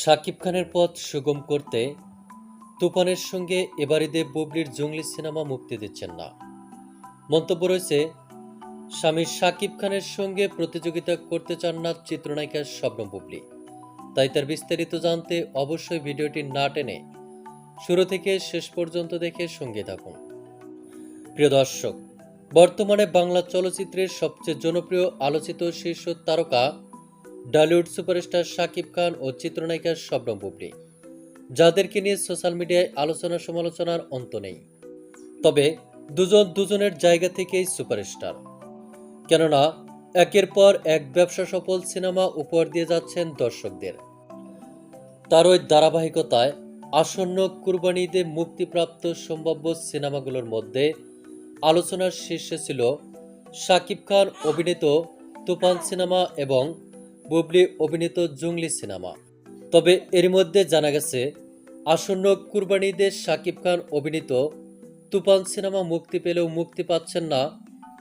শাকিব খানের পথ সুগম করতে তুফানের সঙ্গে এবার ঈদে বুবলির জঙ্গলি সিনেমা মুক্তি দিচ্ছেন না। মন্তব্য রয়েছে, স্বামী শাকিব খানের সঙ্গে প্রতিযোগিতা করতে চান না চিত্রনায়িকা শবনম বুবলি। তাই তার বিস্তারিত জানতে অবশ্যই ভিডিওটি না টেনে শুরু থেকে শেষ পর্যন্ত দেখে সঙ্গে থাকুন। প্রিয় দর্শক, বর্তমানে বাংলা চলচ্চিত্রের সবচেয়ে জনপ্রিয় আলোচিত শীর্ষ তারকা ডলিউড সুপারস্টার শাকিব খান ও চিত্রনায়িকা শবনম বুবলি। যাদেরকে নিয়ে সোশ্যাল মিডিয়ায় আলোচনা সমালোচনার অন্ত নেই। তবে দুজন দুজনের জায়গা থেকেই সুপারস্টার কেননা, একের পর এক ব্যবসা সফল সিনেমা উপহার দিয়ে যাচ্ছেন দর্শকদের। তার ওই ধারাবাহিকতায় আসন্ন কুরবানি ঈদে মুক্তিপ্রাপ্ত সম্ভাব্য সিনেমাগুলোর মধ্যে আলোচনার শীর্ষে ছিল শাকিব খান অভিনীত তুফান সিনেমা এবং বুবলি অভিনীত জুংলি সিনেমা। তবে এর মধ্যে জানা গেছে, আসন্ন কুরবানি ঈদে শাকিব খান অভিনীত তুফান সিনেমা মুক্তি পেলেও মুক্তি পাচ্ছেন না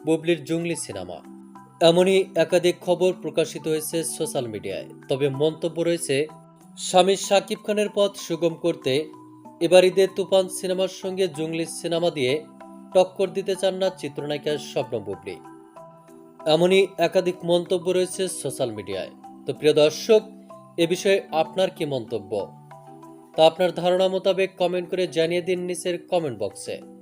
বুবলির জুংলি সিনেমা। এমনই একাধিক খবর প্রকাশিত হয়েছে সোশ্যাল মিডিয়ায়। তবে মন্তব্য রয়েছে, স্বামী শাকিব খানের পথ সুগম করতে এবার ঈদে তুফান সিনেমার সঙ্গে জুংলি সিনেমা দিয়ে টক্কর দিতে চান না চিত্রনায়িকা স্বপ্ন বুবলি। এমনই একাধিক মন্তব্য রয়েছে সোশ্যাল মিডিয়ায়। তো প্রিয় দর্শক, এ বিষয়ে আপনার কি মন্তব্য? তা আপনার ধারণা মোতাবেক কমেন্ট করে জানিয়ে দিন নিচের কমেন্ট বক্সে।